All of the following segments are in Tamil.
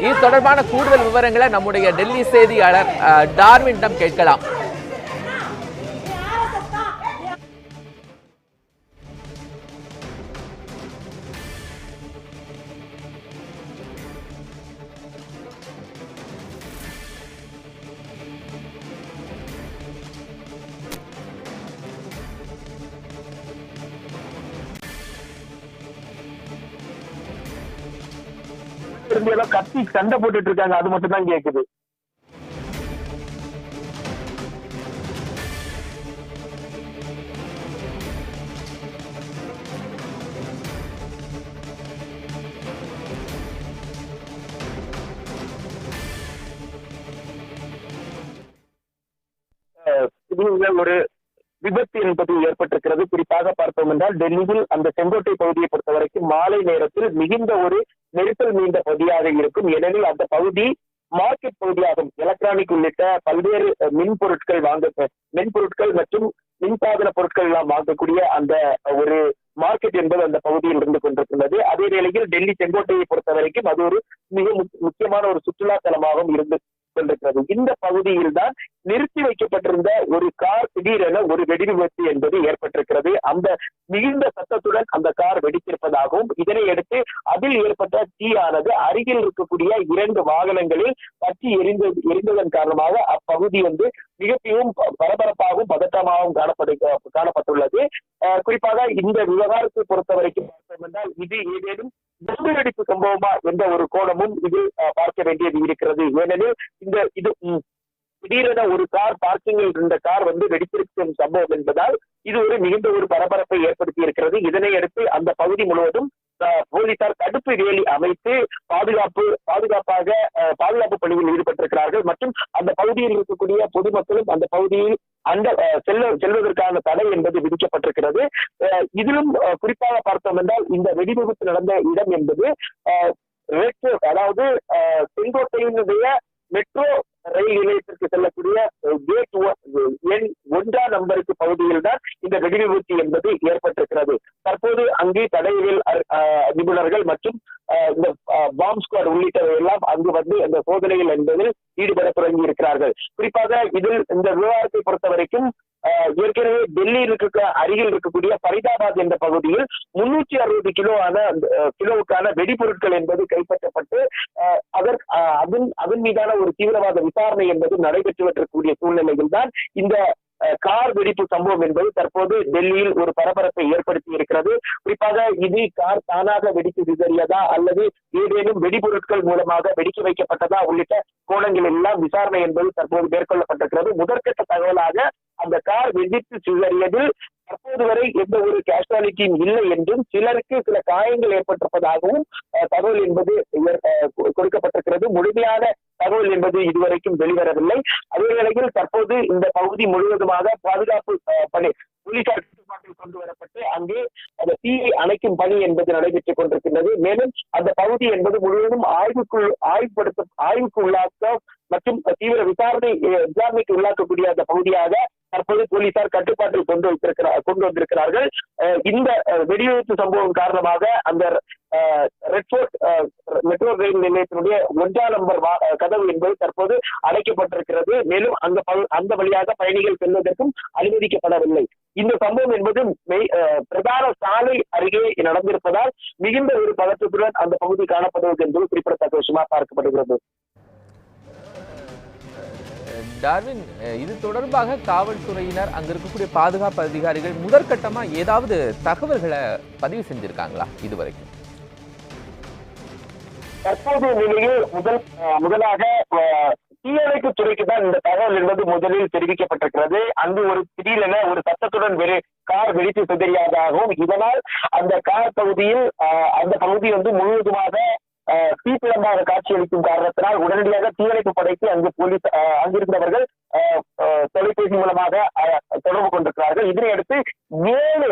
இது தொடர்பான கூடுதல் விவரங்களை நம்முடைய டெல்லி செய்தியாளர் அஹ், டார்வினிடம் கேட்கலாம். இருந்து ஏதோ கத்தி சண்டை போட்டுட்டு இருக்காங்க அது மட்டும் தான் கேக்குது ஒரு விபத்து என்பது ஏற்பட்டிருக்கிறது. குறிப்பாக பார்த்தோம் என்றால் டெல்லியில் அந்த செங்கோட்டை பகுதியை பொறுத்த வரைக்கும் மாலை நேரத்தில் மிகுந்த ஒரு நெரிசல் மீண்ட பகுதியாக இருக்கும். ஏனெனில் அந்த பகுதி மார்க்கெட் பகுதியாகும். எலக்ட்ரானிக் உள்ளிட்ட பல்வேறு மின் பொருட்கள் வாங்க மென்பொருட்கள் மற்றும் மின்சாதன பொருட்கள் எல்லாம் வாங்கக்கூடிய அந்த ஒரு மார்க்கெட் என்பது அந்த பகுதியில் இருந்து கொண்டிருக்கின்றது. அதே வேளையில் டெல்லி செங்கோட்டையை பொறுத்த வரைக்கும் அது ஒரு மிக முக்கியமான ஒரு சுற்றுலா தலமாகவும் இருந்து கொண்டிருக்கிறது. இந்த பகுதியில் தான் நிறுத்தி வைக்கப்பட்டிருந்த ஒரு கார் திடீரென ஒரு வெடி விபத்து என்பது ஏற்பட்டிருக்கிறது. அந்த மிகுந்த சத்தத்துடன் அந்த கார் வெடித்திருப்பதாகவும் இதனை அடுத்து அதில் ஏற்பட்ட தீயானது அருகில் இருக்கக்கூடிய இரண்டு வாகனங்களில் பற்றி எரிந்து எரிந்ததன் காரணமாக அப்பகுதி வந்து மிகவும் பரபரப்பாகவும் பதட்டமாகவும் காணப்படு காணப்பட்டுள்ளது. குறிப்பாக இந்த விவகாரத்தை பொறுத்த வரைக்கும் பார்த்தோம் இது ஏதேனும் குண்டு வெடிப்பு சம்பவமா என்ற ஒரு கோணமும் இது பார்க்க வேண்டியது இருக்கிறது. ஏனெனில் இந்த இது திடீரென ஒரு கார் பார்க்கிங்கில் இருந்த கார் வந்து வெடித்திருக்கும் சம்பவம் என்பதால் இது ஒரு மிகுந்த ஒரு பரபரப்பை ஏற்படுத்தி இருக்கிறது. இதனை அடுத்து அந்த பகுதி முழுவதும் போலீசார் தடுப்பு வேலி அமைத்து பாதுகாப்பு பாதுகாப்பாக பாதுகாப்பு பணியில் ஈடுபட்டிருக்கிறார்கள். மற்றும் அந்த பகுதியில் இருக்கக்கூடிய பொதுமக்களும் அந்த பகுதியில் அந்த அஹ், செல்ல செல்வதற்கான தடை என்பது விதிக்கப்பட்டிருக்கிறது. அஹ், இதிலும் குறிப்பாக பார்த்தோம் என்றால் இந்த வெடிவிபத்து நடந்த இடம் என்பது அதாவது செங்கோட்டையினுடைய மெட்ரோ ரயில் நிலையத்திற்கு செல்லக்கூடிய கேட் எண் ஒன்றாம் நம்பருக்கு பகுதியில் தான் இந்த வெடி விபத்து என்பது ஏற்பட்டிருக்கிறது. தற்போது அங்கே தடையியல் நிபுணர்கள் மற்றும் இந்த பாம் ஸ்குவாட் உள்ளிட்டவை எல்லாம் அங்கு வந்து அந்த சோதனைகள் என்பதில் ஈடுபட தொடங்கி இருக்கிறார்கள் குறிப்பாக இதில் இந்த விவகாரத்தை பொறுத்த வரைக்கும் ஏற்கனவே டெல்லியில் இருக்க அருகில் இருக்கக்கூடிய ஃபரிதாபாத் என்ற பகுதியில் முன்னூற்றி அறுபது கிலோ ஆன கிலோவுக்கான வெடிபொருட்கள் என்பது கைப்பற்றப்பட்டு அஹ், அஹ், அதன் அதன் மீதான ஒரு தீவிரவாத விசாரணை என்பது நடைபெற்று வரக்கூடிய சூழ்நிலையில் தான் இந்த கார் வெடிப்பு சம்பவம் என்பது தற்போது டெல்லியில் ஒரு பரபரப்பை ஏற்படுத்தி இருக்கிறது. குறிப்பாக இது கார் தானாக வெடித்து சிதறியதா அல்லது ஏதேனும் வெடிபொருட்கள் மூலமாக வெடிக்க வைக்கப்பட்டதா உள்ளிட்ட கோணங்கள் எல்லாம் விசாரணை என்பது தற்போது மேற்கொள்ளப்பட்டிருக்கிறது. முதற்கட்ட தகவலாக அந்த கார் வெடித்து சிதறியதில் தற்போது வரை எந்த ஒரு கேஷுவாலிட்டியும் இல்லை என்றும் சிலருக்கு சில காயங்கள் ஏற்பட்டிருப்பதாகவும் அஹ், தகவல் என்பது கொடுக்கப்பட்டிருக்கிறது. முழுமையான தகவல் என்பது இதுவரைக்கும் வெளிவரவில்லை. அதே வேளையில் தற்போது இந்த பகுதி முழுவதுமாக பாதுகாப்பு பணி போலீசார் கட்டுப்பாட்டில் கொண்டு வரப்பட்டு அங்கே அந்த தீயை அணைக்கும் பணி என்பது நடைபெற்றுக் கொண்டிருக்கின்றது. மேலும் அந்த பகுதி என்பது முழுவதும் ஆய்வுக்குள் ஆய்வுபடுத்த ஆய்வுக்கு உள்ளாக்க மற்றும் தீவிர விசாரணை விசாரணைக்கு உள்ளாக்கக்கூடிய அந்த பகுதியாக தற்போது போலீசார் கட்டுப்பாட்டில் கொண்டு வைத்திருக்கிறார் கொண்டு வந்திருக்கிறார்கள். இந்த வெடிவிபத்து சம்பவம் காரணமாக அந்த ரெட்ஃபோர்ட் மெட்ரோ ரயில் நிலையத்தினுடைய ஒன்றாம் நம்பர் கதவு என்பது தற்போது அடைக்கப்பட்டிருக்கிறது. மேலும் அந்த அந்த வழியாக பயணிகள் செல்வதற்கும் அனுமதிக்கப்படவில்லை. இந்த சம்பவம் என்பது பிரதான சாலை அருகே நடந்திருப்பதால் மிகுந்த ஒரு பதற்றத்துடன் அந்த பகுதி காணப்படுவது என்பது குறிப்பிடத்தக்க விஷயமா பார்க்கப்படுகிறது. டார்வின் இது தொடர்பாக காவல்துறையினர் அங்க இருக்கக்கூடிய பாதுகாப்பு அதிகாரிகள் முதற்கட்டமா ஏதாவது தகவல்களை பதிவு செஞ்சிருக்காங்களா இதுவரைக்கும்? தற்போதைய நிலையில் முதல் அஹ், முதலாக தீயணைப்பு துறைக்கு தான் இந்த தகவல் என்பது முதலில் தெரிவிக்கப்பட்டிருக்கிறது. அங்கு ஒரு திடீரென ஒரு சத்தத்துடன் வெறு கார் வெடித்து சிதறியதாகவும் இதனால் அந்த கார் பகுதியில் அந்த பகுதி வந்து முழுவதுமாக அஹ், காட்சி காட்சியளிக்கும் காரணத்தினால் உடனடியாக தீயணைப்பு படைக்கு அங்கு போலீஸ் அஹ், அங்கிருந்தவர்கள் தொலைபேசி மூலமாக அஹ், தொடர்பு கொண்டிருக்கிறார்கள். இதனையடுத்து ஏழு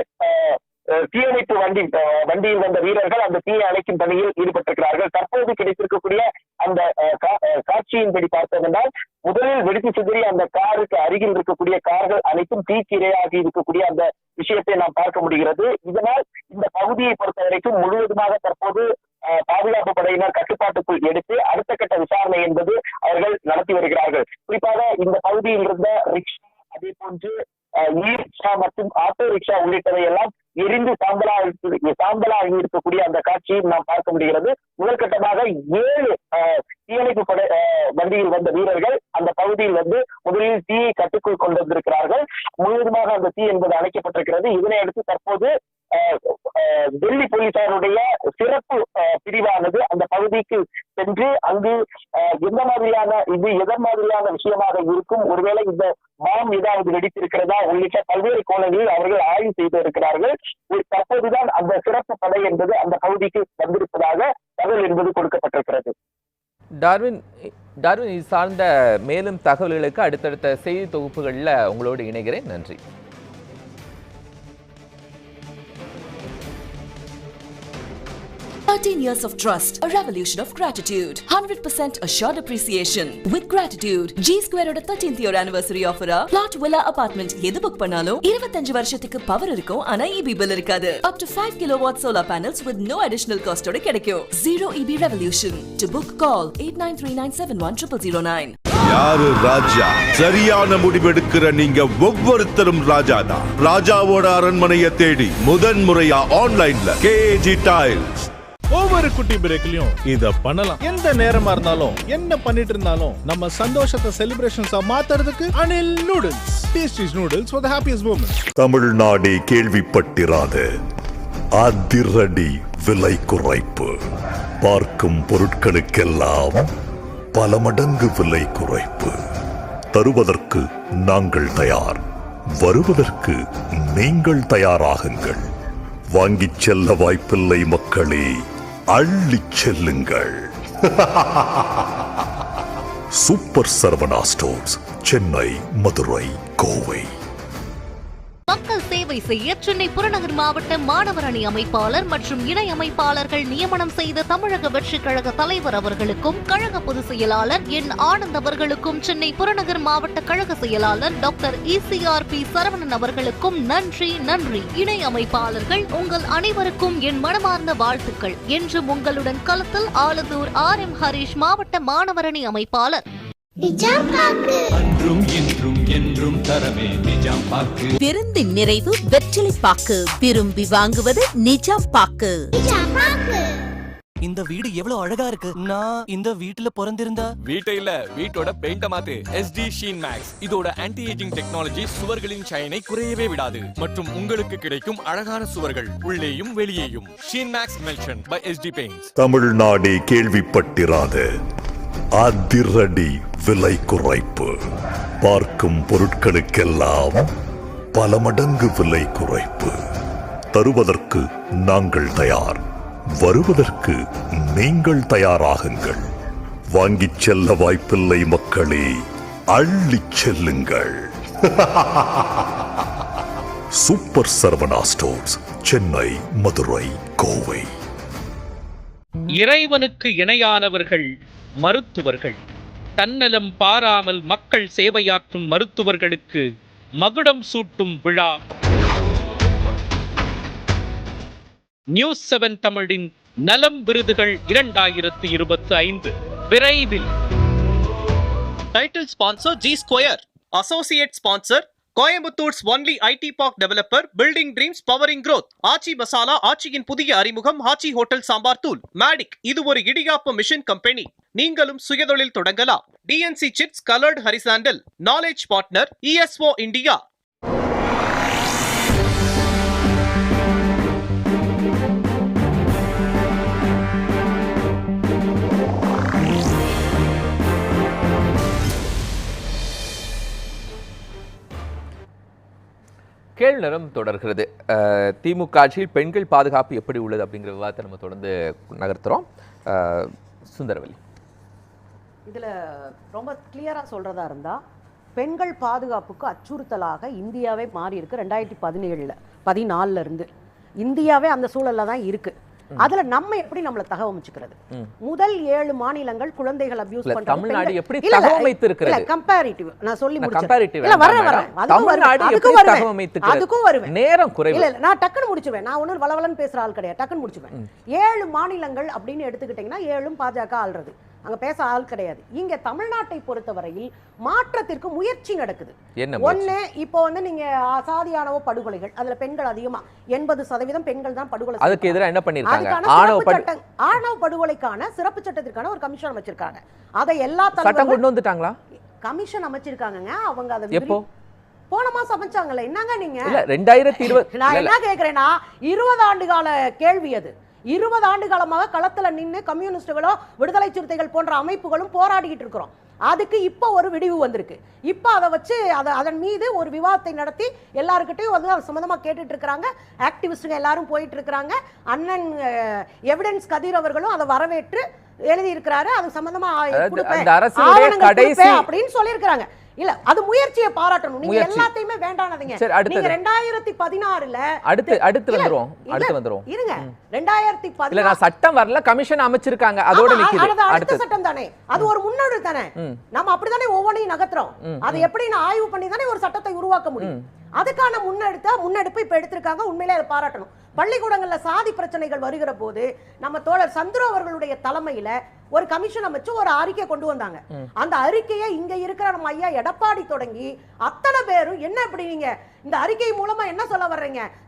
தீயணைப்பு வண்டி வண்டியில் வந்த வீரர்கள் அந்த தீயை அணைக்கும் பணியில் ஈடுபட்டிருக்கிறார்கள். தற்போது கிடைத்திருக்கக்கூடிய அந்த கா- காட்சியின்படி பார்த்ததென்றால் முதலில் வெடித்து சிதறி அந்த காருக்கு அருகில் இருக்கக்கூடிய கார்கள் அனைத்தும் தீக்கிரையாகி இருக்கக்கூடிய அந்த விஷயத்தை நாம் பார்க்க முடிகிறது. இதனால் இந்த பகுதியை பொறுத்த வரைக்கும் முழுவதுமாக தற்போது பாதுகாப்பு படையினர் கட்டுப்பாட்டுக்குள் எடுத்து அடுத்த கட்ட விசாரணை என்பது அவர்கள் நடத்தி வருகிறார்கள். குறிப்பாக இந்த பகுதியில் இருந்த ரிக்ஷா அதே போன்று இ ரிக்ஷா மற்றும் ஆட்டோ ரிக்ஷா உள்ளிட்டவை எல்லாம் எரிந்து சாம்பலா சாம்பலா இருக்கக்கூடிய அந்த காட்சியை நாம் பார்க்க முடிகிறது. முதல் கட்டமாக ஏழு தீயணைப்பு படை வண்டியில் வந்த வீரர்கள் அந்த பகுதியில் வந்து முதலில் தீயை கட்டுக்குள் கொண்டு வந்திருக்கிறார்கள். முழுவதுமாக அந்த தீ என்பது அணைக்கப்பட்டிருக்கிறது. இதனை அடுத்து தற்போது டெல்லி போலீசாருடைய சிறப்பு அஹ், பிரிவானது அந்த பகுதிக்கு சென்று அங்கு அஹ், எந்த மாதிரியான இது எதன் மாதிரியான விஷயமாக இருக்கும்? ஒருவேளை இந்த பாம் ஏதாவது வெடித்திருக்கிறதா? உள்ளிட்ட பல்வேறு கோணங்களில் அவர்கள் ஆய்வு செய்து இருக்கிறார்கள் தற்போதுதான் அந்த சிறப்பு படை என்பது அந்த பகுதிக்கு வந்திருப்பதாக தகவல் என்பது கொடுக்கப்பட்டிருக்கிறது. டார்வின் டார்வின் இது சார்ந்த மேலும் தகவல்களுக்கு அடுத்தடுத்த செய்தி தொகுப்புகளில் உங்களோடு இணைகிறேன். நன்றி. 13 years of trust, a revolution of gratitude, 100% assured appreciation. With gratitude, G Square ஓட 13th year anniversary offer plot villa apartment எது புக் பண்ணாலும் 25 வருஷத்துக்கு பவர் இருக்கும் ஆனா EB bill இருக்காது. Up to 5 kilowatt solar panels with no additional cost ஓட கிடைக்கும். Zero EB revolution. To book, call 8939710009. யாரு ராஜா சரியான முடிவெடுக்கிற நீங்க ஒவ்வொருத்தரும் ராஜா தான் ராஜாவோட அரண்மனையை தேடி முதன் முறையா ஆன்லைன்ல கேஜி டைல்ஸ் ஒவ்வொரு குட்டி பிரேக்லயும் இத பண்ணலாம். எந்த நேரமா இருந்தாலும் என்ன பண்ணிட்டு இருந்தாலும் நம்ம சந்தோஷத்தை செலிப்ரேஷன்ஸா மாத்துறதுக்கு Anil noodles tastes noodles for the happiest moments தமிழ்நாடே கேள்விப்பட்டிராத அதிரடி விலை குறைப்பு. பார்க்கும் பொருட்களுக்கெல்லாம் பல மடங்கு விலை குறைப்பு. தருவதற்கு நாங்கள் தயார். வருவதற்கு நீங்கள் தயாராகுங்கள். வாங்கிச் செல்ல வாய்ப்பில்லை மக்களே. அள்ளி செல்லுங்கள். சூப்பர் சரவணா ஸ்டோர்ஸ் சென்னை மதுரை கோவை சேவை செய்ய சென்னை புறநகர் மாவட்ட மாணவர் அணி அமைப்பாளர் மற்றும் இணை அமைப்பாளர்கள் நியமனம் செய்த தமிழக வெற்றி கழக தலைவர் அவர்களுக்கும் கழக பொதுச் செயலாளர் என் ஆனந்த் அவர்களுக்கும் சென்னை புறநகர் மாவட்ட கழக செயலாளர் டாக்டர் இசிஆர் பி சரவணன் அவர்களுக்கும் நன்றி நன்றி. இணை அமைப்பாளர்கள் உங்கள் அனைவருக்கும் என் மனமார்ந்த வாழ்த்துக்கள். என்றும் உங்களுடன் களத்தில் ஆலந்தூர் ஆர் எம் ஹரீஷ் மாவட்ட மாணவரணி அமைப்பாளர் அன்றும் இன்றும் என்றும் தரவே நிஜாம் பாக்கு விருந்தின் நிறைவு வெற்றிலை பாக்கு விரும்பி வாங்குவது நிஜாம் பாக்கு இந்த வீடு எவ்வளவு அழகா இருக்கு. நான் இந்த வீட்டுல பிறந்திருந்தா? வீட்டை இல்ல வீட்டோட பெயிண்ட மாத்து. எஸ்டி ஷீன் மேக்ஸ் இதோட ஆன்டி ஏஜிங் டெக்னாலஜி சுவர்களின் ஷைனை குறையவே விடாது. மற்றும் உங்களுக்கு கிடைக்கும் அழகான சுவர்கள் உள்ளேயும் வெளியேயும். Sheen max emulsion by ST paints தமிழ்நாடே கேள்விப்பட்டிராத அதிரடி விலை குறைப்பு. பார்க்கும் பொருட்களுக்கெல்லாம் பல மடங்கு விலை குறைப்பு. தருவதற்கு நாங்கள் தயார். வருவதற்கு நீங்கள் தயாராகுங்கள். வாங்கிச் செல்ல வாய்ப்பில்லை மக்களே அள்ளிச் செல்லுங்கள். Super Saravana stores Chennai Madurai Kovai. இறைவனுக்கு இணையானவர்கள் மருத்துவர்கள். தன்னலம் பாராமல் மக்கள் சேவையாற்றும் மருத்துவர்களுக்கு மகுடம் சூட்டும் விழா. நியூஸ் செவன் தமிழின் நலம் விருதுகள் இரண்டாயிரத்தி இருபத்தி ஐந்து. விரைவில். Title sponsor G square associate sponsor Coimbatore's only IT park developer building dreams powering growth Aachi masala ஆச்சியின் புதிய அறிமுகம் ஆச்சி ஹோட்டல் சாம்பார் தூள் மேடிக் இது ஒரு இடியாப்ப மிஷின் கம்பெனி. நீங்களும் சுயதொழில் தொடங்கலாம். TNC chips coloured horizontal knowledge partner ESO India கேள் நிறம் தொடர்கிறது. திமுக ஆட்சியில் பெண்கள் பாதுகாப்பு எப்படி உள்ளது அப்படிங்கிற விவாதத்தை நம்ம தொடர்ந்து நகர்த்துறோம். சுந்தரவல்லி. இதில் ரொம்ப கிளியராக சொல்கிறதா இருந்தால் பெண்கள் பாதுகாப்புக்கு அச்சுறுத்தலாக இந்தியாவே மாறிருக்கு ரெண்டாயிரத்தி பதினேழில் பதினாலில் இருந்து. இந்தியாவே அந்த சூழலில் தான் இருக்குது அதுல நம்ம எப்படி நம்மள தகவமைச்சுக்கிறது. முதல் ஏழு மாநிலங்கள் குழந்தைகள் அபியூஸ் பண்றது தமிழ்நாடு எப்படி இல்ல, தகவமைத்திருக்கிறது? இல்ல கம்பேரிட்டிவ் நான் சொல்லி முடிச்சேன் இல்ல madam. வரேன் அதுக்கும் வருவேன். அதுக்கும் வருவேன் தகவமைத்துக்கிறது? அதுக்கும் வருவேன் நேரம் குறைவு. இல்ல நான் டக்குன்னு முடிச்சிருவேன் நான் ஒன்றும் வளவலன்னு பேசுற ஆள் கிடையாது டக்குன்னு முடிச்சிருவேன் ஏழு மாநிலங்கள் அப்படின்னு எடுத்துக்கிட்டீங்கன்னா ஏழும் பாஜக ஆள்றது அங்க பேச ஆள் கிடையாது. இங்க தமிழ்நாட்டை பொறுத்தவரையில் மாற்றத்திற்கு முயற்சி நடக்குது? ஒண்ணு இப்போ வந்து நீங்க சாதியானவ படுகொலைகள் அதுல பெண்கள் அதிகமா எண்பது சதவீதம் பெண்கள் தான் படுகொலை அதுக்கு எதிராக என்ன ஆணவ படு சட்டம் ஆணவ படுகொலைக்கான சிறப்பு சட்டத்திற்கான ஒரு கமிஷன் அமைச்சிருக்காங்க. அதை எல்லா சட்டம் கொண்டு வந்துட்டாங்களா? கமிஷன் அமைச்சிருக்காங்கங்க. அவங்க அதை எப்போ? போன மாசம் அமைச்சாங்கல்ல. என்னங்க நீங்க? இல்ல ரெண்டாயிரத்தி இருபது நான் என்ன கேக்குறேன்னா இருபது ஆண்டு கால கேள்வி அது. இருபது ஆண்டு காலமாக களத்துல நின்னு கம்யூனிஸ்டுகளோ விடுதலை சிறுத்தைகள் போன்ற அமைப்புகளும் போராடிக்கிட்டு இருக்கிறோம். அதுக்கு இப்போ ஒரு விடிவு வந்திருக்கு. இப்போ அதை வச்சு அதை அதன் மீது ஒரு விவாதத்தை நடத்தி எல்லாருக்கிட்டையும் வந்து அது சம்மந்தமாக கேட்டுட்டு இருக்கிறாங்க. ஆக்டிவிஸ்டுங்க எல்லாரும் போயிட்டு இருக்கிறாங்க. அண்ணன் எவிடன்ஸ் கதிர் அவர்களும் அதை வரவேற்று எழுதி இருக்கிறாரு அது கடைசி- கொடுப்பேன். அப்படின்னு சொல்லியிருக்கிறாங்க. இல்ல அது முயற்சியை பாராட்டணும். நீங்க. எல்லாத்தையுமே வேண்டானதுங்க. நீங்க ரெண்டாயிரத்தி பதினாறுல அடுத்து அடுத்து இல்ல, அடுத்து வந்துருவோம் இருங்க. ரெண்டாயிரத்தி இல்ல நான் சட்டம் வரல கமிஷன் அமைச்சிருக்காங்க. அதோட நிக்குது. அடுத்த சட்டம் தானே. அது ஒரு முன்னோடி தானே. நம்ம அப்படிதானே ஒவ்வொன்றையும் நகர்த்துறோம். அது எப்படி நான் ஆய்வு பண்ணி தானே ஒரு சட்டத்தை உருவாக்க முடியும்? அதுக்கான முன்னெடுத்த முன்னெடுப்பு இப்ப எடுத்திருக்காங்க. உண்மையிலே அதை பாராட்டணும். பள்ளிக்கூடங்கள்ல சாதி பிரச்சனைகள் வருகிற போது நம்ம தோழர் சந்துரு அவர்களுடைய தலைமையில ஒரு கமிஷன் அமைச்சு ஒரு அறிக்கை கொண்டு வந்தாங்க. அந்த அறிக்கையை இங்க இருக்கிற நம்ம ஐயா எடப்பாடி தொடங்கி அத்தனை பேரும் என்ன இப்படி நீங்க இந்த அறிக்கை மூலமா என்ன சொல்ல வர்றீங்க?